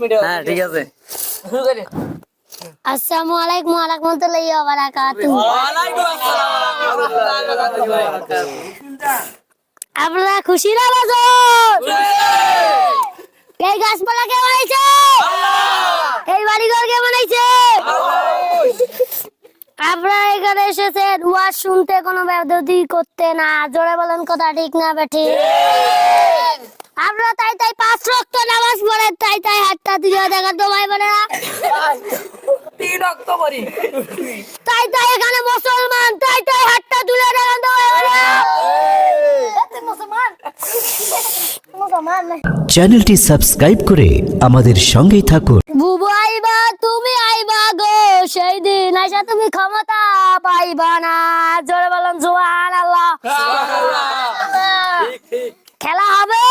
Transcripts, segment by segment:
Minute হ্যাঁ ঠিক আছে। শুরু করে। আসসালামু আলাইকুম ওয়া রাহমাতুল্লাহি ওয়া বারাকাতুহু। আপনারা খুশি না এই গাছপালা কে বানাইছে? এই বাড়িঘর কে বানাইছে? আপনারা এখানে এসেছেন ওয়াজ শুনতে কোনো ব্যবধি করতে না। জোরে বলেন কথা ঠিক না বেঠি আপনারা তাই তাই পাঁচ রক্ত নামাজ পড়েন তাই তাই হাতটা তো ভাই বোনেরা তিন অক্টোবরই তাই তাই এখানে মুসলমান তাই তাই হাতটা তুলে দেখান তো ভাই বোনেরা মুসলমান? মুসলমান চ্যানেলটি সাবস্ক্রাইব করে আমাদের সঙ্গেই থাকুন। বুবু আইবা তুমি আইবা গো সেই দিন আইসা তুমি ক্ষমতা পাইবা না। জোরে বলুন জোয়ান আল্লাহ খেলা হবে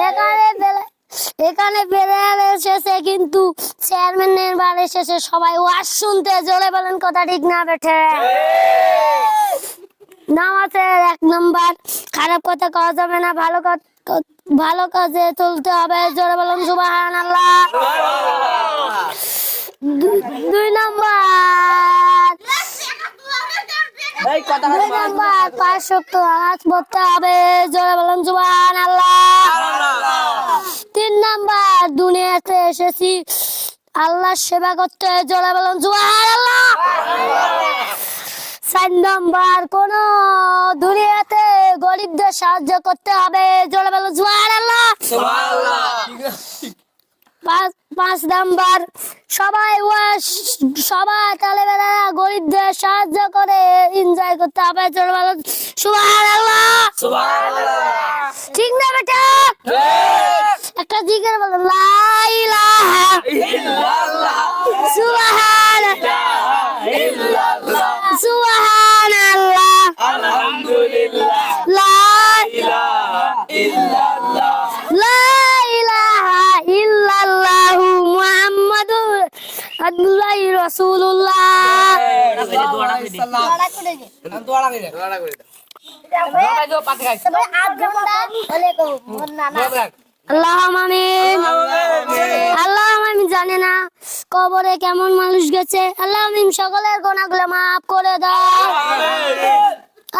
এখানে বেলা- এখানে বেড়াল এসেছে কিন্তু চেয়ারম্যানের বার এসেছে। সবাই ওয়াজ শুনতে, জোরে বলেন কথা ঠিক না বেঠে। নামাজের এক নম্বর, খারাপ কথা না, ভালো ভালো কাজে হবে, জোরে বলুন সুবাহান আল্লাহ দুই নম্বর। দুই নম্বর, পাঁচ শক্ত আওয়াজ পড়তে হবে, জোরে বলুন সুবাহান আল্লাহ নম্বর দুনিয়াতে এসেছি। আল্লাহ সেবা করতে জোরে বলুন সুবাহান আল্লাহ চার নম্বর কোন দুনিয়াতে গরিবদের সাহায্য করতে হবে জোরে বলুন সুবাহান আল্লাহ পাঁচ নাম্বার সবাই সবাই তালেবেলা গরিবদের সাহায্য করে এনজয় করতে হবে চলো বলো সুবহানাল্লাহ। ঠিক না বেটা? জিজ্ঞেস বলো লা ইলাহা সুবহানাল্লাহ সুবহানাল্লাহ লা লা ইলাহা ইল্লাল্লাহু মুহাম্মাদুর রাসূলুল্লাহ. আল্লাহ আমিন আল্লাহ আমি জানি না। কবরে কেমন মানুষ গেছে। আল্লাহ আমিন সকলের গোনাগুলো মাফ করে দাও।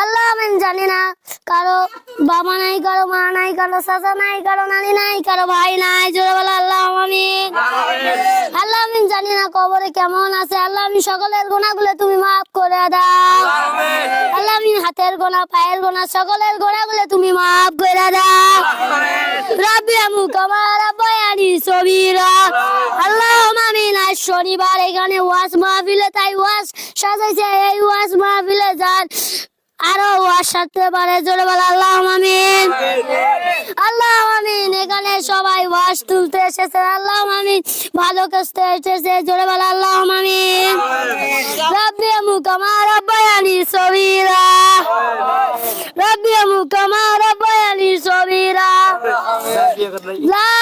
আল্লাহ আমি জানি না। কারও বাবা নাই কারও মা নাই কারও চাচা নাই কারও নানি নাই কারও ভাই নাই। জোরে বলে আল্লাহ আমিন। আল্লাহ আমি জানি না কবরে কেমন আছে। আল্লাহ আমি সকলের গোনাগুলো তুমি মাফ করে দাও। আমি হাতের গোনা, পায়ের গোনা, সকলের গোনাগুলো তুমি মাফ করে দাও। রব্বি আমু বয়ানি সবিরা আল্লাহ আমিন, আজ শনিবার, এখানে ওয়াজ মাহফিলে, তাই ওয়াজ সাজাইছে, এই ওয়াজ মাহফিলে যান আরও ওয়াজ সারতে পারে, জোরে বলে আল্লাহ আমিন। আল্লাহ আমিন, এখানে সবাই ওয়াজ তুলতে এসেছে আল্লাহ আমিন, ভালো কাজতে এসেছে, জোরে বলে আল্লাহ আমিন। রব্বি